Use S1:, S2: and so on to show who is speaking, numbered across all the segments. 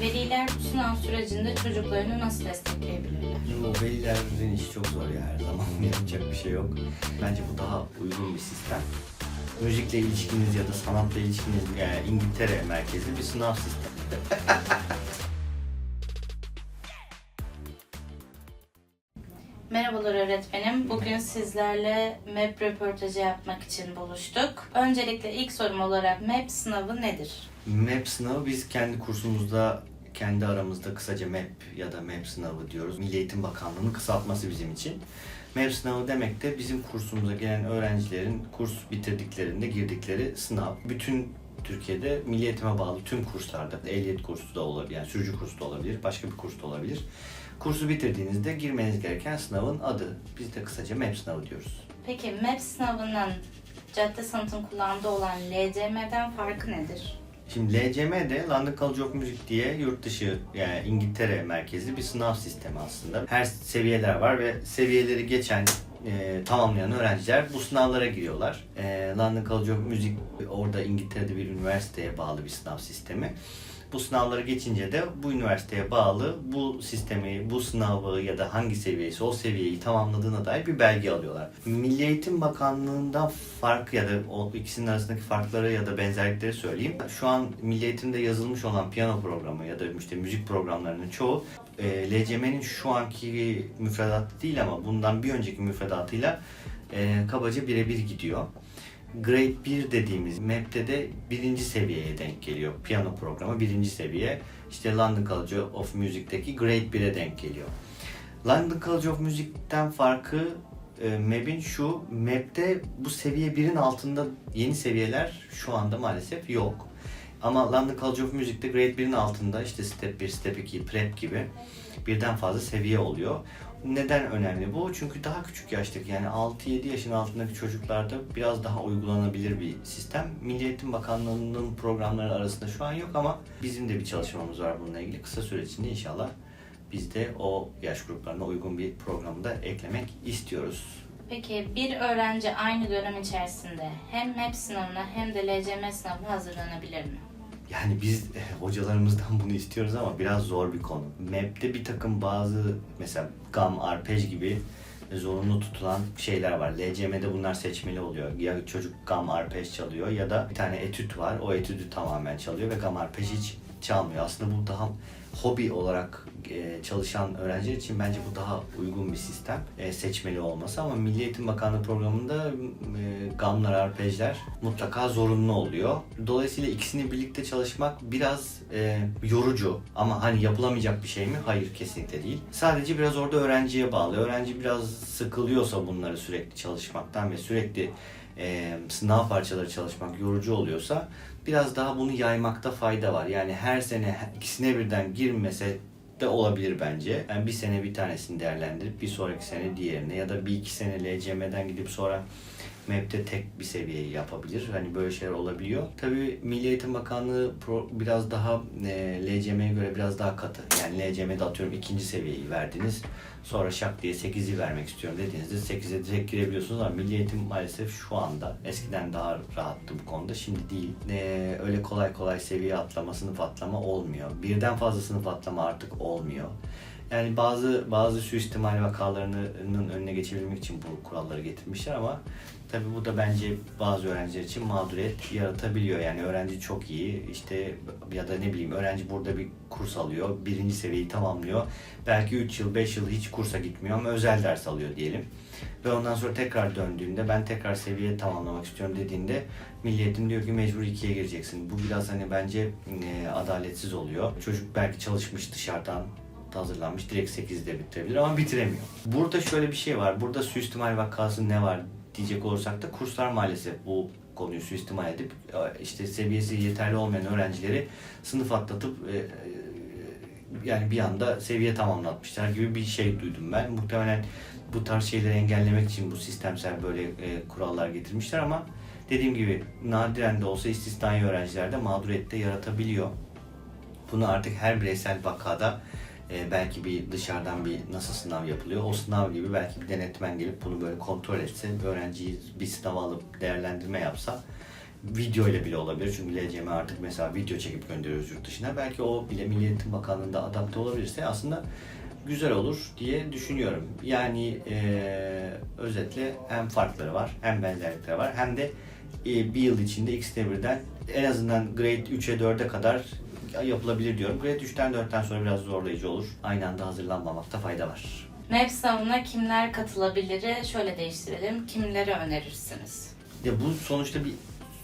S1: Veliler bu sınav sürecinde çocuklarını nasıl destekleyebilirler?
S2: Bu velilerin işi çok zor ya her zaman yapacak bir şey yok. Bence bu daha uygun bir sistem. Müzikle ilişkiniz ya da sanatla ilişkiniz yani İngiltere merkezli bir sınav sistemi.
S1: Merhabalar öğretmenim. Bugün sizlerle MEP röportajı yapmak için buluştuk. Öncelikle ilk sorum olarak MEP sınavı nedir?
S2: MEP sınavı biz kendi kursumuzda kendi aramızda kısaca MEP ya da MEP sınavı diyoruz. Milli Eğitim Bakanlığı'nın kısaltması bizim için. MEP sınavı demek de bizim kursumuza gelen öğrencilerin kurs bitirdiklerinde girdikleri sınav. Bütün Türkiye'de milli eğitime bağlı tüm kurslarda, ehliyet kursu da olabilir, yani sürücü kursu da olabilir, başka bir kurs da olabilir. Kursu bitirdiğinizde girmeniz gereken sınavın adı. Biz de kısaca MEP sınavı diyoruz.
S1: Peki MEP sınavının cadde sanatın kullandığı olan LCM'den farkı nedir?
S2: Şimdi LCM de London College of Music diye yurt dışı yani İngiltere merkezli bir sınav sistemi aslında. Her seviyeler var ve seviyeleri geçen e, tamamlayan öğrenciler bu sınavlara giriyorlar. E, London College of Music orada İngiltere'de bir üniversiteye bağlı bir sınav sistemi. Bu sınavları geçince de bu üniversiteye bağlı bu sistemi, bu sınavı ya da hangi seviyesi o seviyeyi tamamladığına dair bir belge alıyorlar. Milli Eğitim Bakanlığı'ndan fark ya da o ikisinin arasındaki farkları ya da benzerlikleri söyleyeyim. Şu an Milli Eğitim'de yazılmış olan piyano programı ya da işte müzik programlarının çoğu e, LCM'nin şu anki müfredatı değil ama bundan bir önceki müfredatıyla e, kabaca birebir gidiyor. Grade 1 dediğimiz MEP'te de birinci seviyeye denk geliyor. Piyano programı birinci seviye. İşte London College of Music'teki Grade 1'e denk geliyor. London College of Music'ten farkı e, MEP'in şu, MEP'te bu seviye 1'in altında yeni seviyeler şu anda maalesef yok. Ama London College of Music'te Grade 1'in altında işte Step 1, Step 2, Prep gibi birden fazla seviye oluyor. Neden önemli bu? Çünkü daha küçük yaştaki yani 6-7 yaşın altındaki çocuklarda biraz daha uygulanabilir bir sistem. Milli Eğitim Bakanlığı'nın programları arasında şu an yok ama bizim de bir çalışmamız var bununla ilgili. Kısa süre içinde inşallah biz de o yaş gruplarına uygun bir programı da eklemek istiyoruz.
S1: Peki bir öğrenci aynı dönem içerisinde hem MEP sınavına hem de LCM sınavına hazırlanabilir mi?
S2: Yani biz e, hocalarımızdan bunu istiyoruz ama biraz zor bir konu. MEP'te bir takım bazı mesela gam, arpej gibi zorunlu tutulan şeyler var. LCM'de bunlar seçmeli oluyor. Ya çocuk gam, arpej çalıyor ya da bir tane etüt var. O etüdü tamamen çalıyor ve gam, arpej hiç çalmıyor. Aslında bu daha hobi olarak çalışan öğrenciler için bence bu daha uygun bir sistem e, seçmeli olması ama Milli Eğitim Bakanlığı programında e, gamlar, arpejler mutlaka zorunlu oluyor. Dolayısıyla ikisini birlikte çalışmak biraz e, yorucu ama hani yapılamayacak bir şey mi? Hayır kesinlikle değil. Sadece biraz orada öğrenciye bağlı. Öğrenci biraz sıkılıyorsa bunları sürekli çalışmaktan ve sürekli e, sınav parçaları çalışmak yorucu oluyorsa biraz daha bunu yaymakta fayda var. Yani her sene ikisine birden girmese de olabilir bence. Yani bir sene bir tanesini değerlendirip bir sonraki sene diğerine ya da bir iki sene LCM'den gidip sonra MEP'te tek bir seviyeyi yapabilir. Hani böyle şeyler olabiliyor. Tabii Milli Eğitim Bakanlığı biraz daha e, LCM'ye göre biraz daha katı. Yani LCM'de atıyorum ikinci seviyeyi verdiniz. Sonra şak diye 8'i vermek istiyorum dediğinizde 8'e direkt girebiliyorsunuz ama Milli Eğitim maalesef şu anda eskiden daha rahattı bu konuda. Şimdi değil. E, öyle kolay kolay seviye atlama, sınıf atlama olmuyor. Birden fazla sınıf atlama artık olmuyor. Yani bazı bazı suistimal vakalarının önüne geçebilmek için bu kuralları getirmişler ama tabii bu da bence bazı öğrenciler için mağduriyet yaratabiliyor. Yani öğrenci çok iyi işte ya da ne bileyim öğrenci burada bir kurs alıyor, birinci seviyeyi tamamlıyor. Belki 3 yıl, 5 yıl hiç kursa gitmiyor ama özel ders alıyor diyelim. Ve ondan sonra tekrar döndüğünde ben tekrar seviye tamamlamak istiyorum dediğinde milliyetin diyor ki mecbur ikiye gireceksin. Bu biraz hani bence e, adaletsiz oluyor. Çocuk belki çalışmış dışarıdan hazırlanmış direkt 8'de bitirebilir ama bitiremiyor. Burada şöyle bir şey var. Burada suistimal vakası ne var diyecek olursak da kurslar maalesef bu konuyu suistimal edip işte seviyesi yeterli olmayan öğrencileri sınıf atlatıp e, e, yani bir anda seviye tamamlatmışlar gibi bir şey duydum ben. Muhtemelen bu tarz şeyleri engellemek için bu sistemsel böyle e, kurallar getirmişler ama dediğim gibi nadiren de olsa istisnai öğrencilerde mağduriyette yaratabiliyor. Bunu artık her bireysel vakada e, belki bir dışarıdan bir nasıl sınav yapılıyor. O sınav gibi belki bir denetmen gelip bunu böyle kontrol etse, öğrenciyi bir sınav alıp değerlendirme yapsa Video ile bile olabilir. Çünkü LCM artık mesela video çekip gönderiyoruz yurt dışına. Belki o bile Milli Eğitim Bakanlığı'nda adapte olabilirse aslında güzel olur diye düşünüyorum. Yani eee, özetle hem farkları var hem benzerlikleri var hem de e, bir yıl içinde ikisine birden en azından grade 3'e 4'e kadar yapılabilir diyorum. Grade 3'ten 4'ten sonra biraz zorlayıcı olur. Aynı anda hazırlanmamakta fayda var.
S1: MEP sınavına kimler katılabilir? Şöyle değiştirelim. Kimlere önerirsiniz?
S2: Ya bu sonuçta bir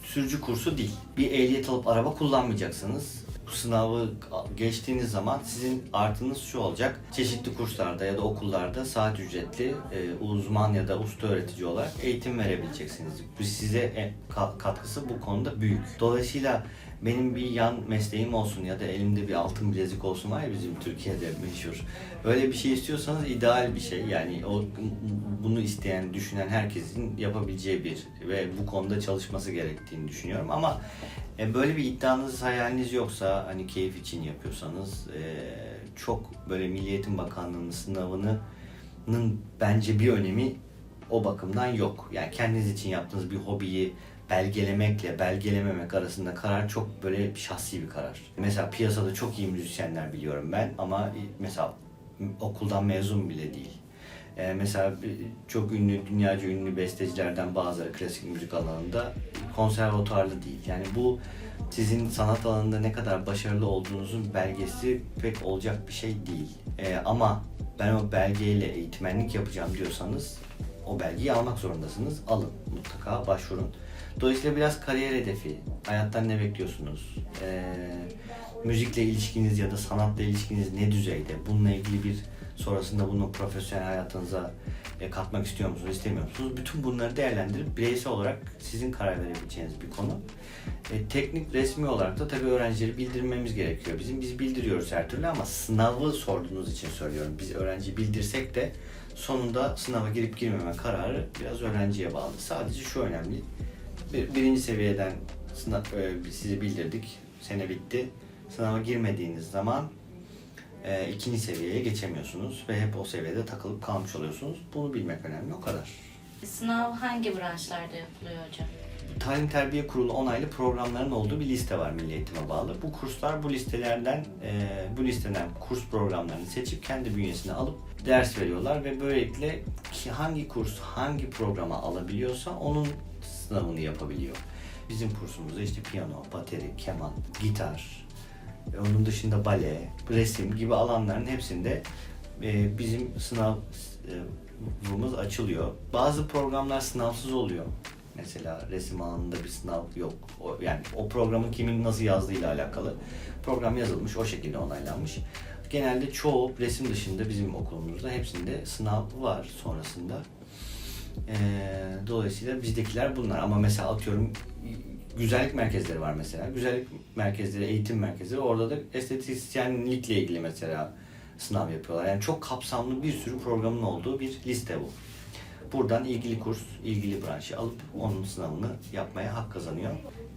S2: sürücü kursu değil. Bir ehliyet alıp araba kullanmayacaksınız. Bu sınavı geçtiğiniz zaman sizin artınız şu olacak. Çeşitli kurslarda ya da okullarda saat ücretli e, uzman ya da usta öğretici olarak eğitim verebileceksiniz. Bu size e, ka- katkısı bu konuda büyük. Dolayısıyla benim bir yan mesleğim olsun ya da elimde bir altın bilezik olsun var ya bizim Türkiye'de meşhur. Öyle bir şey istiyorsanız ideal bir şey. Yani o bunu isteyen, düşünen herkesin yapabileceği bir ve bu konuda çalışması gerektiğini düşünüyorum. Ama e, böyle bir iddianız, hayaliniz yoksa hani keyif için yapıyorsanız e, çok böyle Milli Eğitim Bakanlığı'nın sınavının bence bir önemi o bakımdan yok. Yani kendiniz için yaptığınız bir hobiyi belgelemekle belgelememek arasında karar çok böyle şahsi bir karar. Mesela piyasada çok iyi müzisyenler biliyorum ben ama mesela okuldan mezun bile değil. Ee, mesela bir- çok ünlü, dünyaca ünlü bestecilerden bazıları klasik müzik alanında konservatuarlı değil. Yani bu sizin sanat alanında ne kadar başarılı olduğunuzun belgesi pek olacak bir şey değil. Ee, ama ben o belgeyle eğitmenlik yapacağım diyorsanız o belgeyi almak zorundasınız. Alın, mutlaka başvurun. Dolayısıyla biraz kariyer hedefi, hayattan ne bekliyorsunuz, ee, müzikle ilişkiniz ya da sanatla ilişkiniz ne düzeyde, bununla ilgili bir sonrasında bunu profesyonel hayatınıza e, katmak istiyor musunuz, istemiyor musunuz? Bütün bunları değerlendirip bireysel olarak sizin karar verebileceğiniz bir konu. E, teknik resmi olarak da tabii öğrencileri bildirmemiz gerekiyor. Bizim biz bildiriyoruz her türlü ama sınavı sorduğunuz için söylüyorum. Biz öğrenci bildirsek de sonunda sınava girip girmeme kararı biraz öğrenciye bağlı. Sadece şu önemli. Bir, birinci seviyeden sınav, e, sizi bildirdik. Sene bitti. Sınava girmediğiniz zaman e, ikinci seviyeye geçemiyorsunuz ve hep o seviyede takılıp kalmış oluyorsunuz. Bunu bilmek önemli o kadar.
S1: Sınav hangi branşlarda yapılıyor hocam?
S2: Talim Terbiye Kurulu onaylı programların olduğu bir liste var Milli Eğitim'e bağlı. Bu kurslar bu listelerden, e, bu listeden kurs programlarını seçip kendi bünyesine alıp ders veriyorlar ve böylelikle ki hangi kurs hangi programa alabiliyorsa onun sınavını yapabiliyor. Bizim kursumuzda işte piyano, bateri, keman, gitar, e, onun dışında bale, resim gibi alanların hepsinde e, bizim sınavımız açılıyor. Bazı programlar sınavsız oluyor. Mesela resim alanında bir sınav yok. O, yani o programın kimin nasıl yazdığıyla alakalı. Program yazılmış, o şekilde onaylanmış. Genelde çoğu resim dışında bizim okulumuzda hepsinde sınav var sonrasında. Ee, dolayısıyla bizdekiler bunlar. Ama mesela atıyorum güzellik merkezleri var mesela. Güzellik merkezleri, eğitim merkezleri. Orada da estetisyenlikle ilgili mesela sınav yapıyorlar. Yani çok kapsamlı bir sürü programın olduğu bir liste bu. Buradan ilgili kurs, ilgili branşı alıp onun sınavını yapmaya hak kazanıyor.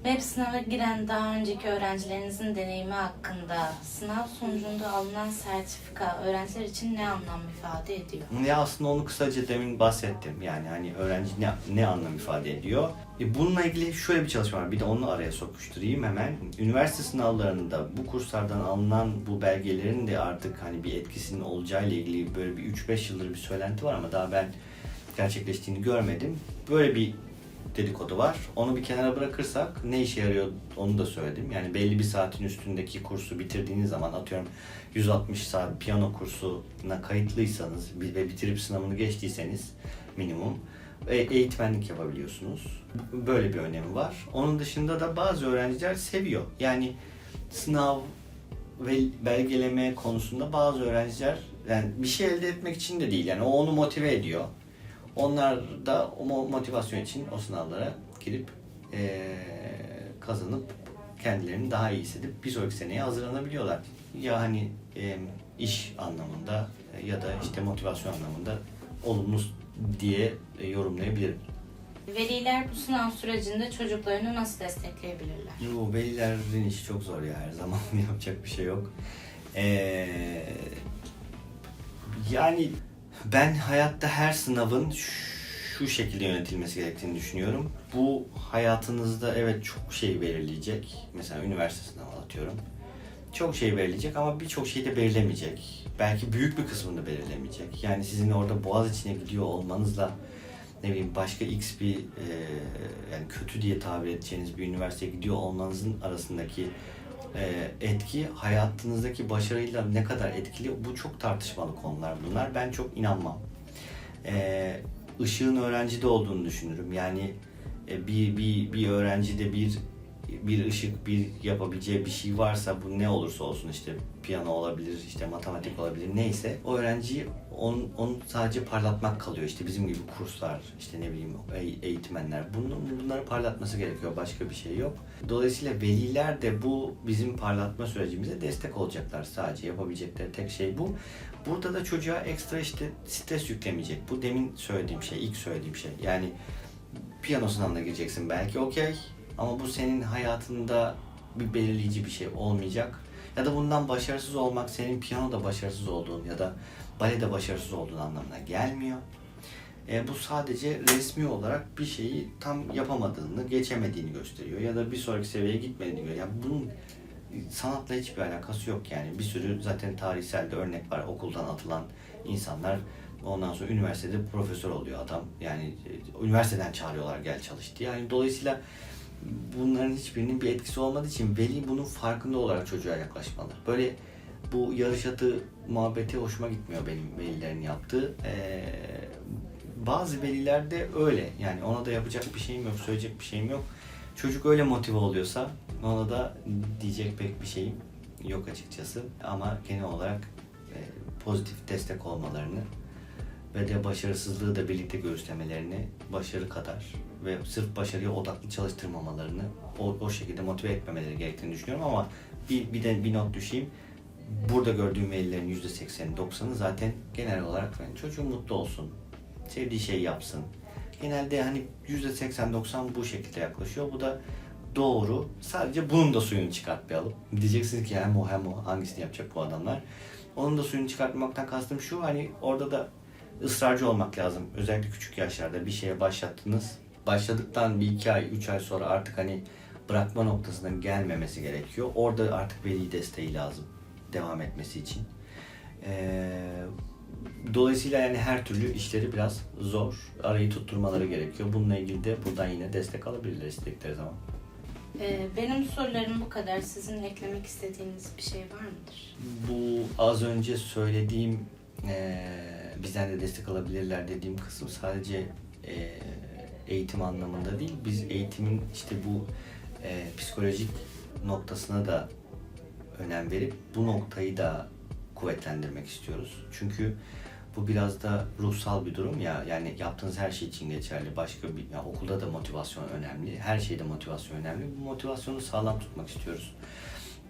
S1: MEP sınava giren daha önceki öğrencilerinizin deneyimi hakkında sınav sonucunda alınan sertifika öğrenciler için ne anlam ifade ediyor?
S2: Ne aslında onu kısaca demin bahsettim. Yani hani öğrenci ne, ne anlam ifade ediyor. E bununla ilgili şöyle bir çalışma var. Bir de onu araya sokuşturayım hemen. Üniversite sınavlarında bu kurslardan alınan bu belgelerin de artık hani bir etkisinin olacağıyla ilgili böyle bir 3-5 yıldır bir söylenti var ama daha ben gerçekleştiğini görmedim. Böyle bir dedikodu var. Onu bir kenara bırakırsak ne işe yarıyor onu da söyledim. Yani belli bir saatin üstündeki kursu bitirdiğiniz zaman atıyorum 160 saat piyano kursuna kayıtlıysanız ve bitirip sınavını geçtiyseniz minimum e, eğitmenlik yapabiliyorsunuz. Böyle bir önemi var. Onun dışında da bazı öğrenciler seviyor. Yani sınav ve belgeleme konusunda bazı öğrenciler yani bir şey elde etmek için de değil yani o onu motive ediyor. Onlar da o mo- motivasyon için o sınavlara girip eee, kazanıp kendilerini daha iyi hissedip bir sonraki seneye hazırlanabiliyorlar. Ya hani eee, iş anlamında ya da işte motivasyon anlamında olumlu diye e, yorumlayabilirim.
S1: Veliler bu sınav sürecinde çocuklarını nasıl destekleyebilirler?
S2: Yo, velilerin işi çok zor ya her zaman yapacak bir şey yok. Ee, yani ben hayatta her sınavın şu şekilde yönetilmesi gerektiğini düşünüyorum. Bu hayatınızda evet çok şey belirleyecek. Mesela üniversite sınavı atıyorum. Çok şey belirleyecek ama birçok şeyi de belirlemeyecek. Belki büyük bir kısmını da belirlemeyecek. Yani sizin orada boğaz içine gidiyor olmanızla ne bileyim başka x bir e, yani kötü diye tabir edeceğiniz bir üniversiteye gidiyor olmanızın arasındaki etki hayatınızdaki başarıyla ne kadar etkili bu çok tartışmalı konular bunlar. Ben çok inanmam. E, ışığın öğrencide olduğunu düşünürüm. Yani e, bir, bir, bir öğrencide bir bir ışık, bir yapabileceği bir şey varsa bu ne olursa olsun işte piyano olabilir, işte matematik olabilir neyse o öğrenciyi onu, onu sadece parlatmak kalıyor. İşte bizim gibi kurslar, işte ne bileyim eğitmenler bunu, bunları parlatması gerekiyor. Başka bir şey yok. Dolayısıyla veliler de bu bizim parlatma sürecimize destek olacaklar sadece. Yapabilecekleri tek şey bu. Burada da çocuğa ekstra işte stres yüklemeyecek. Bu demin söylediğim şey, ilk söylediğim şey. Yani piyano sınavına gireceksin belki okey ama bu senin hayatında bir belirleyici bir şey olmayacak. Ya da bundan başarısız olmak senin piyanoda başarısız olduğun ya da balede başarısız olduğun anlamına gelmiyor. E, bu sadece resmi olarak bir şeyi tam yapamadığını, geçemediğini gösteriyor ya da bir sonraki seviyeye gitmediğini gösteriyor. Yani bunun sanatla hiçbir alakası yok yani. Bir sürü zaten tarihsel de örnek var. Okuldan atılan insanlar ondan sonra üniversitede profesör oluyor adam. Yani e, üniversiteden çağırıyorlar gel çalış diye. Yani dolayısıyla bunların hiçbirinin bir etkisi olmadığı için veli bunun farkında olarak çocuğa yaklaşmalı. Böyle bu yarış atı muhabbeti hoşuma gitmiyor benim velilerin yaptığı. Ee, bazı veliler de öyle. Yani ona da yapacak bir şeyim yok, söyleyecek bir şeyim yok. Çocuk öyle motive oluyorsa ona da diyecek pek bir şeyim yok açıkçası. Ama genel olarak e, pozitif destek olmalarını ve de başarısızlığı da birlikte göğüslemelerini başarı kadar ve sırf başarıya odaklı çalıştırmamalarını o, o şekilde motive etmemeleri gerektiğini düşünüyorum ama bir, bir de bir not düşeyim. Burada gördüğüm velilerin %80'i 90'ı zaten genel olarak yani çocuğun mutlu olsun, sevdiği şeyi yapsın. Genelde hani %80-90 bu şekilde yaklaşıyor. Bu da doğru. Sadece bunun da suyunu çıkartmayalım. Diyeceksiniz ki hem o hem o hangisini yapacak bu adamlar. Onun da suyunu çıkartmaktan kastım şu hani orada da ısrarcı olmak lazım. Özellikle küçük yaşlarda bir şeye başlattınız. Başladıktan bir iki ay, üç ay sonra artık hani bırakma noktasına gelmemesi gerekiyor. Orada artık veli desteği lazım devam etmesi için. Ee, dolayısıyla yani her türlü işleri biraz zor. Arayı tutturmaları gerekiyor. Bununla ilgili de buradan yine destek alabilirler istedikleri zaman.
S1: Ee, benim sorularım bu kadar. Sizin eklemek istediğiniz bir şey var mıdır?
S2: Bu az önce söylediğim eee bizden de destek alabilirler dediğim kısım sadece eee, eğitim anlamında değil. Biz eğitimin işte bu eee, psikolojik noktasına da önem verip bu noktayı da kuvvetlendirmek istiyoruz. Çünkü bu biraz da ruhsal bir durum ya. Yani yaptığınız her şey için geçerli. Başka bir ya okulda da motivasyon önemli. Her şeyde motivasyon önemli. Bu motivasyonu sağlam tutmak istiyoruz.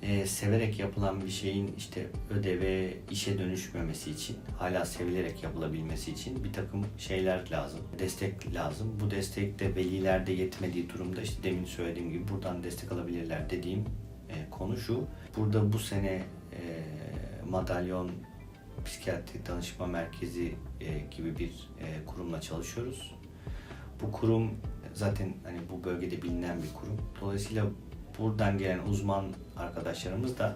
S2: Ee, severek yapılan bir şeyin işte ödeve, işe dönüşmemesi için, hala sevilerek yapılabilmesi için bir takım şeyler lazım. Destek lazım. Bu destek de velilerde yetmediği durumda işte demin söylediğim gibi buradan destek alabilirler dediğim e, konu şu. Burada bu sene e, madalyon psikiyatri danışma merkezi e, gibi bir e, kurumla çalışıyoruz. Bu kurum zaten hani bu bölgede bilinen bir kurum. Dolayısıyla buradan gelen uzman arkadaşlarımız da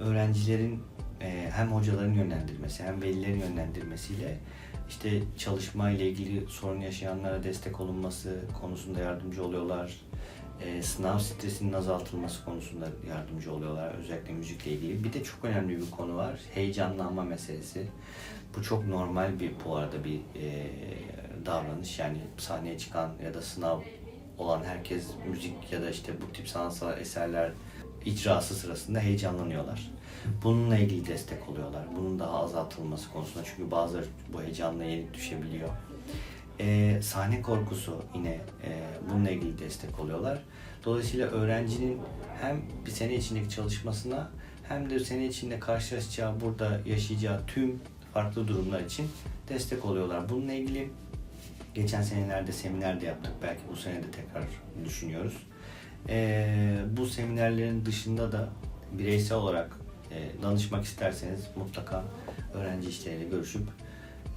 S2: öğrencilerin e, hem hocaların yönlendirmesi hem velilerin yönlendirmesiyle işte çalışma ile ilgili sorun yaşayanlara destek olunması konusunda yardımcı oluyorlar. E, sınav stresinin azaltılması konusunda yardımcı oluyorlar özellikle müzikle ilgili. Bir de çok önemli bir konu var. Heyecanlanma meselesi. Bu çok normal bir bu arada bir e, davranış. Yani sahneye çıkan ya da sınav olan herkes müzik ya da işte bu tip sanatsal eserler icrası sırasında heyecanlanıyorlar. Bununla ilgili destek oluyorlar. Bunun daha azaltılması konusunda çünkü bazıları bu heyecanla yenik düşebiliyor. Ee, sahne korkusu yine e, bununla ilgili destek oluyorlar. Dolayısıyla öğrencinin hem bir sene içindeki çalışmasına hem de sene içinde karşılaşacağı, burada yaşayacağı tüm farklı durumlar için destek oluyorlar. Bununla ilgili geçen senelerde seminer de yaptık. Belki bu sene de tekrar düşünüyoruz. Ee, bu seminerlerin dışında da bireysel olarak e, danışmak isterseniz mutlaka öğrenci işleriyle görüşüp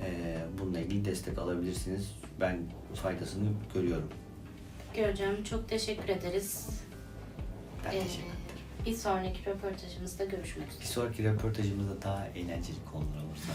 S2: Ee, bununla ilgili destek alabilirsiniz. Ben faydasını görüyorum.
S1: Hocam çok teşekkür ederiz.
S2: Ben
S1: Ee,
S2: teşekkür ederim.
S1: Bir sonraki röportajımızda görüşmek üzere.
S2: Bir sonraki röportajımızda daha eğlenceli konular olursa.